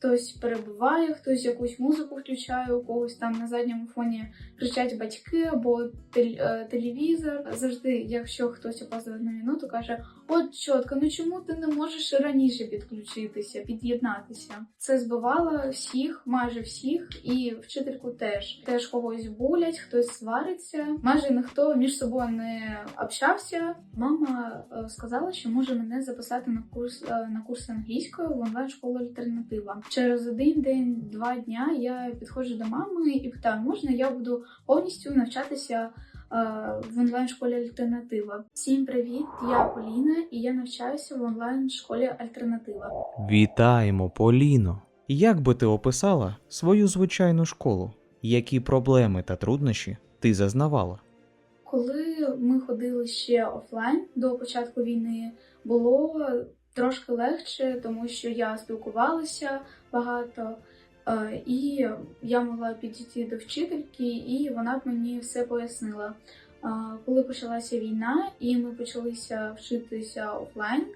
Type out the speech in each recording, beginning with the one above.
хтось перебуває, хтось якусь музику включає, у когось там на задньому фоні кричать батьки або е, телевізор. Завжди, якщо хтось опаздує на минуту, каже: От чітко, ну чому ти не можеш раніше підключитися, під'єднатися? Це збивало всіх, майже всіх, і вчительку теж. Теж когось булять, хтось свариться. Майже ніхто між собою не общався. Мама е, сказала, що може мене записати на курс е, на курс англійської в онлайн школу альтернатива. Через один день, два дня я підходжу до мами і питаю, можна я буду повністю навчатися е, в онлайн школі альтернатива. Всім привіт! Я Поліна, і я навчаюся в онлайн школі альтернатива. Вітаємо, Поліно! Як би ти описала свою звичайну школу? Які проблеми та труднощі ти зазнавала? Коли ми ходили ще офлайн до початку війни, було трошки легше, тому що я спілкувалася багато, е, і я могла підійти до вчительки, і вона б мені все пояснила. Е, Коли почалася війна, і ми почалися вчитися офлайн,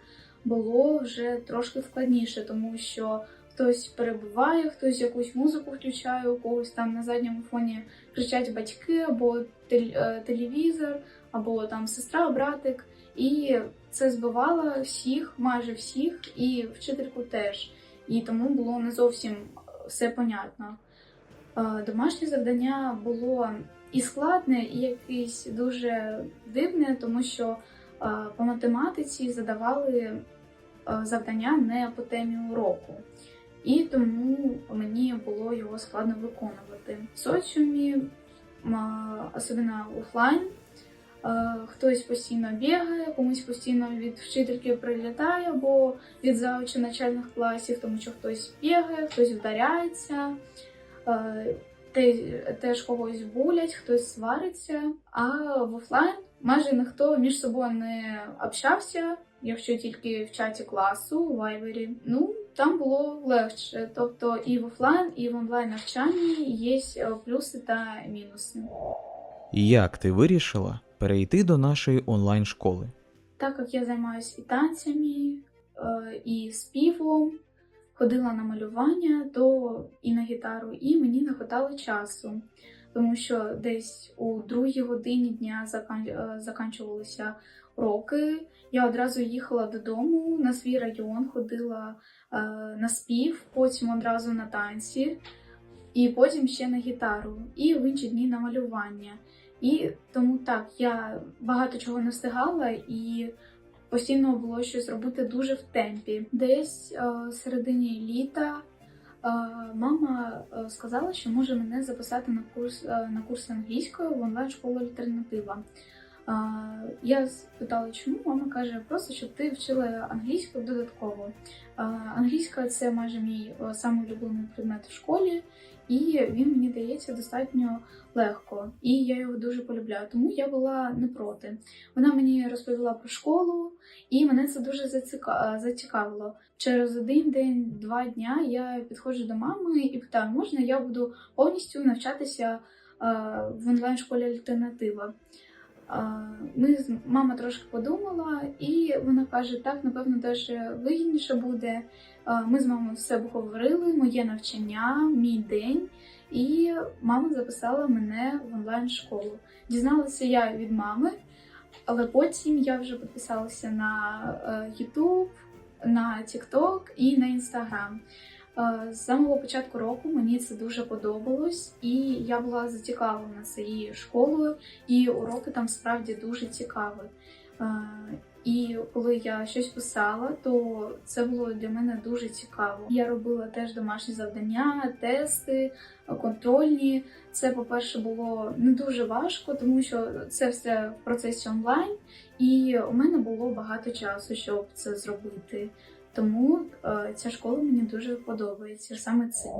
було вже трошки складніше, тому що хтось перебуває, хтось якусь музику включає, у когось там на задньому фоні кричать батьки або е, телевізор, або там сестра, братик. І це збивало всіх, майже всіх, і вчительку теж. І тому було не зовсім все понятно. Е, Домашнє завдання було і складне, і якесь дуже дивне, тому що е, по математиці задавали е, завдання не по темі уроку. І тому мені було його складно виконувати. В соціумі, особливо офлайн, е, хтось постійно бігає, комусь постійно від вчительки прилітає або від заучі начальних класів, тому що хтось бігає, хтось вдаряється, е, теж когось булять, хтось свариться. А в офлайн майже ніхто між собою не общався, якщо тільки в чаті класу, у вайбері. Ну, там було легше. Тобто і в офлайн, і в онлайн навчанні є е, плюси та мінуси. Як ти вирішила перейти до нашої онлайн школи? Так як я займаюся і танцями, е, і співом, ходила на малювання, то і на гітару, і мені не хватало часу, тому що десь у другій годині дня е, заканчувалися уроки. Я одразу їхала додому на свій район, ходила е, на спів, потім одразу на танці, і потім ще на гітару, і в інші дні на малювання. І тому так, я багато чого не встигала і постійно було щось робити дуже в темпі. Десь е, в середині літа е, мама е, сказала, що може мене записати на курс на курс англійської в онлайн школу альтернатива. Я спитала, чому мама каже, просто щоб ти вчила англійську додатково. Англійська це майже мій самий улюблений предмет в школі, і він мені дається достатньо легко, і я його дуже полюбляю. Тому я була не проти. Вона мені розповіла про школу, і мене це дуже заціка- зацікавило. Через один день, два дня я підходжу до мами і питаю, можна я буду повністю навчатися е, в онлайн школі альтернатива. Ми з мама трошки подумала, і вона каже: так, напевно, даже вигідніше буде. Ми з мамою все обговорили, моє навчання, мій день. І мама записала мене в онлайн школу. Дізналася я від мами, але потім я вже підписалася на е, YouTube, на TikTok і на Instagram. Е, З самого початку року мені це дуже подобалось, і я була зацікавлена цією школою, і уроки там справді дуже цікаві. Е, І коли я щось писала, то це було для мене дуже цікаво. Я робила теж домашні завдання, тести, контрольні. Це, по-перше, було не дуже важко, тому що це все в процесі онлайн, і у мене було багато часу, щоб це зробити. Тому е, ця школа мені дуже подобається саме цим.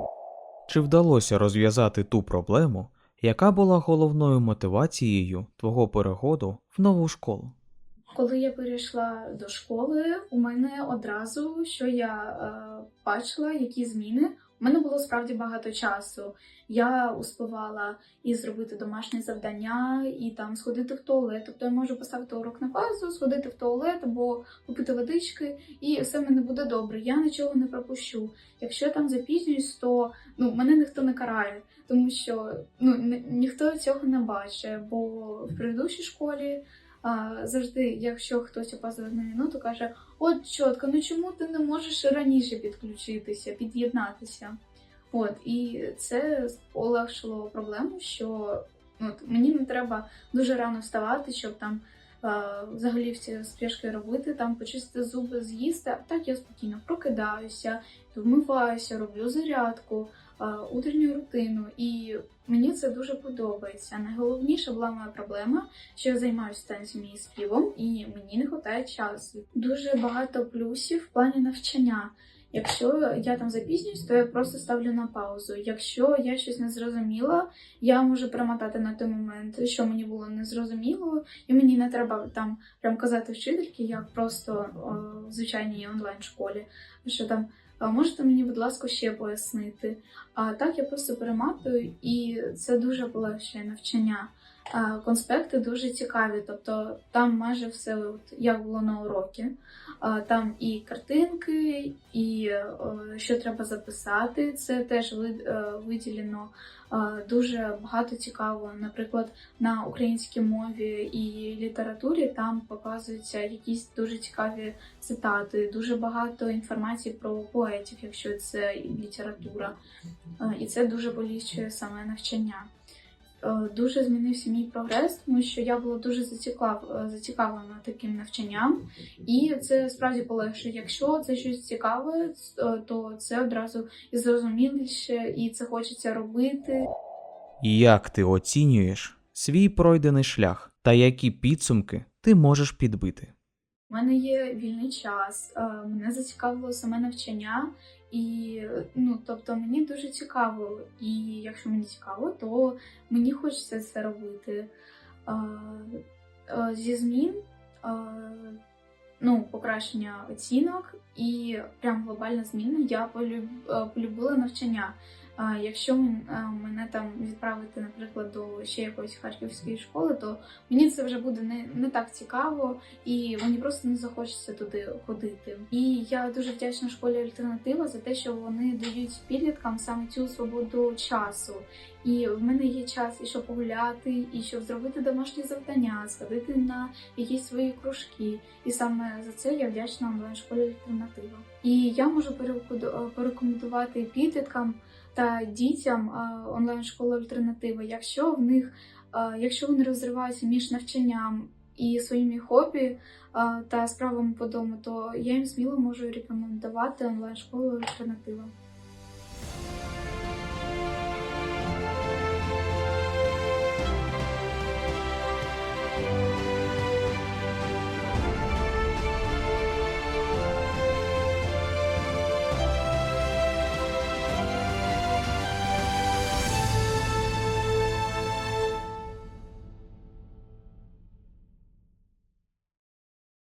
Чи вдалося розв'язати ту проблему, яка була головною мотивацією твого переходу в нову школу? Коли я перейшла до школи, у мене одразу, що я е, бачила, які зміни мене було справді багато часу. Я успівала і зробити домашні завдання, і там сходити в туалет. Тобто я можу поставити урок на паузу, сходити в туалет або купити водички, і все мене буде добре. Я нічого не пропущу. Якщо я там запізнююсь, то ну мене ніхто не карає, тому що ну ні- ніхто цього не бачить. Бо в предыдущій школі завжди, якщо хтось опаздує на минуту, каже: От чітко, ну чому ти не можеш раніше підключитися, під'єднатися? От і це полегшило проблему, що от, мені не треба дуже рано вставати, щоб там взагалі всі спішки робити, там почистити зуби, з'їсти. А так я спокійно прокидаюся, вмиваюся, роблю зарядку, е, утренню рутину, і мені це дуже подобається. Найголовніша була моя проблема, що я займаюся танцями і співом, і мені не вистачає часу. Дуже багато плюсів в плані навчання. Якщо я там запізнююсь, то я просто ставлю на паузу. Якщо я щось не зрозуміла, я можу перемотати на той момент, що мені було незрозуміло, і мені не треба там прям казати вчительки, як просто в звичайній онлайн школі, що там. «А Можете мені, будь ласка, ще пояснити? А так я просто перематую, і це дуже полегшує навчання. Конспекти дуже цікаві, тобто там майже все як було на урокі. А, Там і картинки, і що треба записати. Це теж е, виділено дуже багато цікаво. Наприклад, на українській мові і літературі там показуються якісь дуже цікаві цитати, дуже багато інформації про поетів, якщо це література. І це дуже поліпшує саме навчання. Е, Дуже змінився мій прогрес, тому що я була дуже зацікав, е, зацікавлена таким навчанням, і це справді полегшує. Якщо це щось цікаве, е, то це одразу і зрозуміліше, і це хочеться робити. Як ти оцінюєш свій пройдений шлях та які підсумки ти можеш підбити? У мене є вільний час, е, мене зацікавило саме навчання, і ну тобто мені дуже цікаво. І якщо мені цікаво, то мені хочеться це робити. Е, е, Зі змін, ну, покращення оцінок і прям глобальна зміна, я полюб, полюбила навчання. Якщо мене там відправити, наприклад, до ще якоїсь харківської школи, то мені це вже буде не, не так цікаво, і мені просто не захочеться туди ходити. І я дуже вдячна школі Альтернатива за те, що вони дають підліткам саме цю свободу часу. І в мене є час і щоб погуляти, і щоб зробити домашні завдання, сходити на якісь свої кружки. І саме за це я вдячна онлайн школі Альтернатива. І я можу порекомендувати підліткам та дітям онлайн школу Альтернатива, якщо в них, якщо вони розриваються між навчанням і своїми хобі та справами по дому, то я їм сміло можу рекомендувати онлайн школу Альтернатива.